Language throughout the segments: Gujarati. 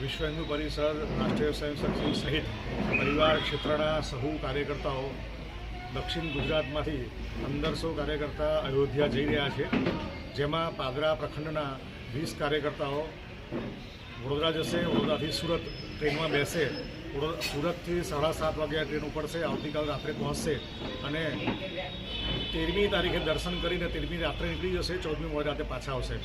વિશ્વ હિન્દુ પરિષદ રાષ્ટ્રીય સ્વયંસેવક સંઘ સહિત પરિવાર ક્ષેત્રના સહુ કાર્યકર્તાઓ દક્ષિણ ગુજરાતમાંથી પંદરસો કાર્યકર્તા અયોધ્યા જઈ રહ્યા છે. જેમાં પાદરા પ્રખંડના વીસ કાર્યકર્તાઓ વડોદરા જશે, વડોદરાથી સુરત ટ્રેનમાં બેસે. સુરતથી સાડા સાત વાગ્યા ટ્રેન ઉપડશે, આવતીકાલ રાત્રે પહોંચશે અને તેરમી તારીખે દર્શન કરીને તેરમી રાત્રે નીકળી જશે, ચૌદમી મોડી રાતે પાછા આવશે.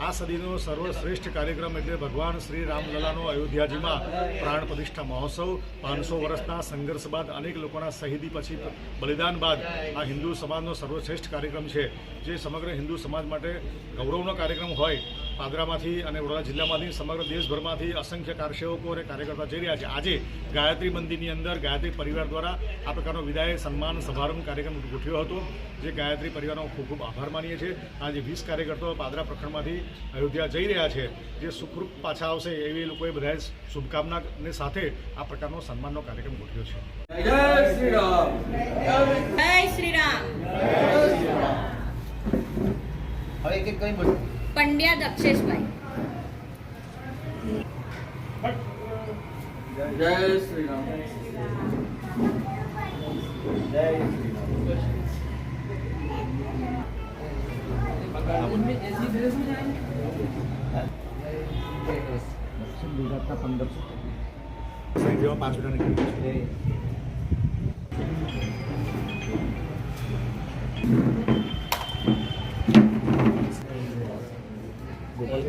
આ સદીનો સર્વશ્રેષ્ઠ કાર્યક્રમ એટલે ભગવાન શ્રી રામલલાનો અયોધ્યાજીમાં પ્રાણ પ્રતિષ્ઠા મહોત્સવ. પાંચસો વર્ષના સંઘર્ષ બાદ અનેક લોકોના શહીદી પછી બલિદાન બાદ આ હિન્દુ સમાજનો સર્વશ્રેષ્ઠ કાર્યક્રમ છે. જે સમગ્ર હિન્દુ સમાજ માટે ગૌરવનો કાર્યક્રમ હોય પાદરામાંથી અને વડોદરા જિલ્લામાંથી સમગ્ર દેશભરમાંથી અસંખ્ય કારસેવકો અને કાર્યકર્તા જઈ રહ્યા છે. આજે ગાયત્રી મંદિરની અંદર ગાયત્રી પરિવાર દ્વારા આ પ્રકારનો વિદાય સન્માન સમારંભ કાર્યક્રમ ગોઠવ્યો હતો જે ગાયત્રી પરિવારનો ખૂબ ખૂબ આભાર માનીએ છીએ. આજે વીસ કાર્યકર્તાઓ પાદરા પ્રખંડમાંથી અયોધ્યા જઈ રહ્યા છે. જે સુખરૂપ પાછા આવશે એવી લોકોએ બધાએ શુભકામનાને સાથે આ પ્રકારનો સન્માનનો કાર્યક્રમ ગોઠવ્યો છે. જય શ્રી રામ. જય શ્રી રામ. હવે એક એક કઈ બોલ પંડ્યા દક્ષેશભાઈ. જય શ્રી રામ નીકળી ગયા છે. ગોપાલભાઈ